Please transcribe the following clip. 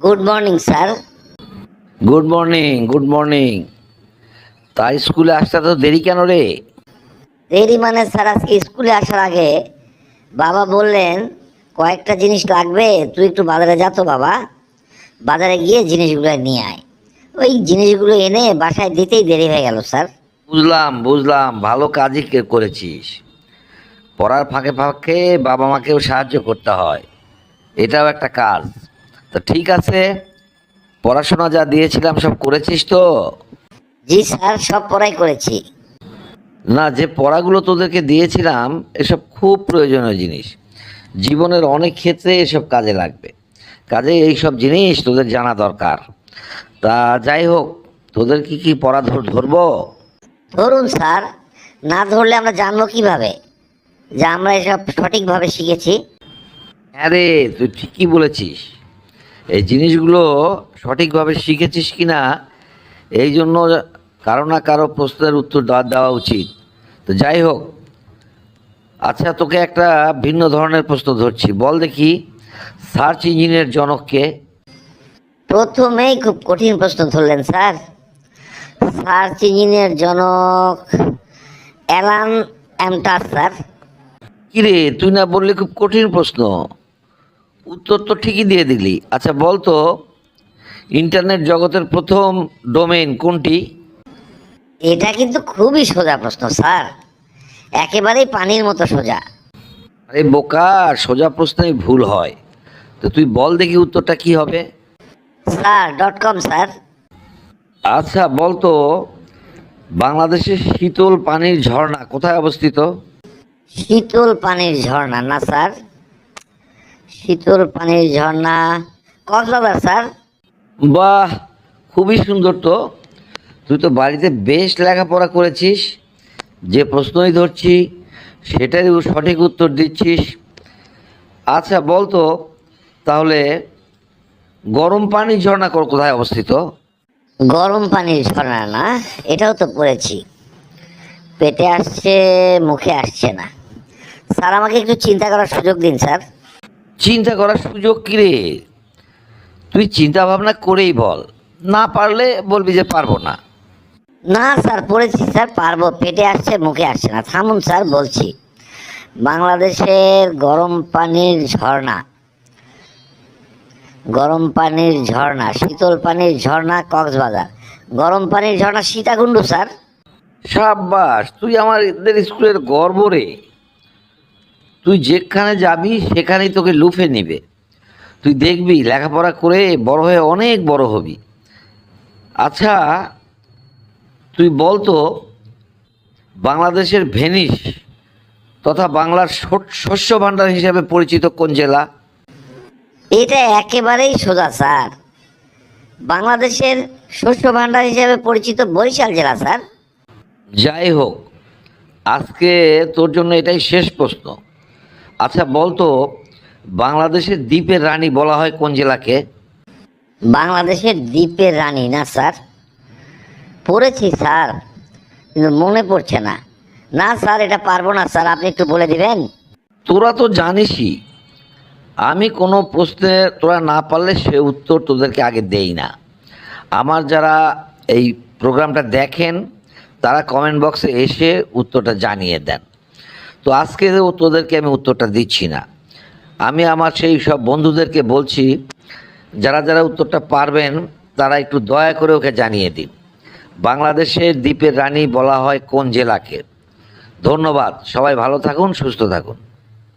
Good morning sir good morning good morning তা স্কুলে আসতে তো দেরি কেন রে? দেরি মানে স্যার আজকে স্কুলে আসার আগে বাবা বললেন কয়েকটা জিনিস লাগবে তুই একটু বাজারে যা তো বাবা। বাজারে গিয়ে জিনিসগুলো নিয়ে আয়। ওই জিনিসগুলো এনে বাসায় দিতেই দেরি হয়ে গেল স্যার বুঝলাম বুঝলাম ভালো কাজই কে- করেছিস। পড়ার ফাঁকে ফাঁকে বাবা মাকেও সাহায্য করতে হয়। এটাও একটা কাজ। তো ঠিক আছে পড়াশোনা যা দিয়েছিলাম সব করেছিস তো? জি স্যার সব পড়াই করেছি। না যে পড়াগুলো তোদেরকে দিয়েছিলাম এসব খুব প্রয়োজনীয় জিনিস। জীবনের অনেক ক্ষেত্রে এসব কাজে লাগবে। কাজে এই সব জিনিস তোদের জানা দরকার। তা যাই হোক তোদের কি কি পড়া ধর- ধরবো? ধরুন স্যার না ধরলে আমরা জানব কীভাবে? যে আমরা এসব সঠিকভাবে শিখেছি। হ্যাঁ রে তুই ঠিকই বলেছিস। এই জিনিসগুলো সঠিকভাবে শিখেছিস কি না এই জন্য কারও না কারও প্রশ্নের উত্তর দেওয়া দেওয়া উচিত। তো যাই হোক আচ্ছা তোকে একটা ভিন্ন ধরনের প্রশ্ন ধরছি। বল দেখি সার্চ ইঞ্জিনের জনককে প্রথমেই খুব কঠিন প্রশ্ন ধরলেন স্যার। সার্চ ইঞ্জিনের জনক অ্যালান অ্যামটার স্যার। কিরে তুই না বললি খুব কঠিন প্রশ্ন। উত্তর তো ঠিকই দিয়ে দিলি। আচ্ছা বলতো ইন্টারনেট জগতের প্রথম ডোমেইন কোনটি? এটা কিন্তু খুবই সোজা প্রশ্ন স্যার। একেবারেই পানির মতো সোজা। আরে বোকা সোজা প্রশ্নেই ভুল হয়। তো তুই বল দেখি উত্তরটা কি হবে। Sir dot com sir. আচ্ছা বলতো বাংলাদেশের শীতল পানির ঝর্ণা কোথায় অবস্থিত? শীতল পানির ঝর্ণা না স্যার। শীতল পানির ঝর্ণা। কক্সবাজার স্যার? বাহ খুবই সুন্দর তো। তুই তো বাড়িতে বেশ লেখাপড়া করেছিস। যে প্রশ্নই ধরছি সেটারই সঠিক উত্তর দিচ্ছিস। আচ্ছা বলতো তাহলে গরম পানির ঝর্ণা কোথায় অবস্থিত? গরম পানির ঝর্ণা না এটাও তো পড়েছি। পেটে আসছে মুখে আসছে না। স্যার আমাকে একটু চিন্তা করার সুযোগ দিন স্যার। চিন্তা করার সুযোগ কী রে? তুই চিন্তা ভাবনা করেই বল। না পারলে বলবি যে পারব না। না স্যার পড়েছি স্যার পারব। পেটে আসছে মুখে আসছে না। থামুন স্যার বলছি। বাংলাদেশের গরম পানির ঝর্ণা। গরম পানির ঝর্ণা শীতল পানির ঝর্ণা কক্সবাজার। গরম পানির ঝর্ণা সীতাকুণ্ডু স্যার। সাব্বাস তুই আমার স্কুলের গর্ব রে। তুই যেখানে যাবি সেখানেই তোকে লুফে নেবে। তুই দেখবি লেখাপড়া করে বড় হয়ে অনেক বড় হবি। আচ্ছা তুই বল তো বাংলাদেশের ভেনিস তথা বাংলার শস্য ভাণ্ডার হিসেবে পরিচিত কোন জেলা? এটা একেবারেই সোজা স্যার। বাংলাদেশের শস্য ভাণ্ডার হিসেবে পরিচিত বরিশাল জেলা স্যার। যাই হোক আজকে তোর জন্য এটাই শেষ প্রশ্ন। আচ্ছা বলতো বাংলাদেশের দ্বীপের রানী বলা হয় কোন জেলাকে? বাংলাদেশের দ্বীপের রানী না স্যার? পড়েছি স্যার কিন্তু মনে পড়ছে না। না স্যার এটা পারব না স্যার আপনি একটু বলে দিবেন? তোরা তো জানিসই আমি কোনো প্রশ্নে তোরা না পারলে সে উত্তর তোদেরকে আগে দেই না। আমার যারা এই প্রোগ্রামটা দেখেন তারা কমেন্ট বক্সে এসে উত্তরটা জানিয়ে দেন। তো আজকে তোদেরকে আমি উত্তরটা দিচ্ছি না। আমি আমার সেই সব বন্ধুদেরকে বলছি, যারা যারা উত্তরটা পারবেন, তারা একটু দয়া করে ওকে জানিয়ে দিন। বাংলাদেশের দ্বীপের রানী বলা হয় কোন জেলাকে। ধন্যবাদ। সবাই ভালো থাকুন, সুস্থ থাকুন।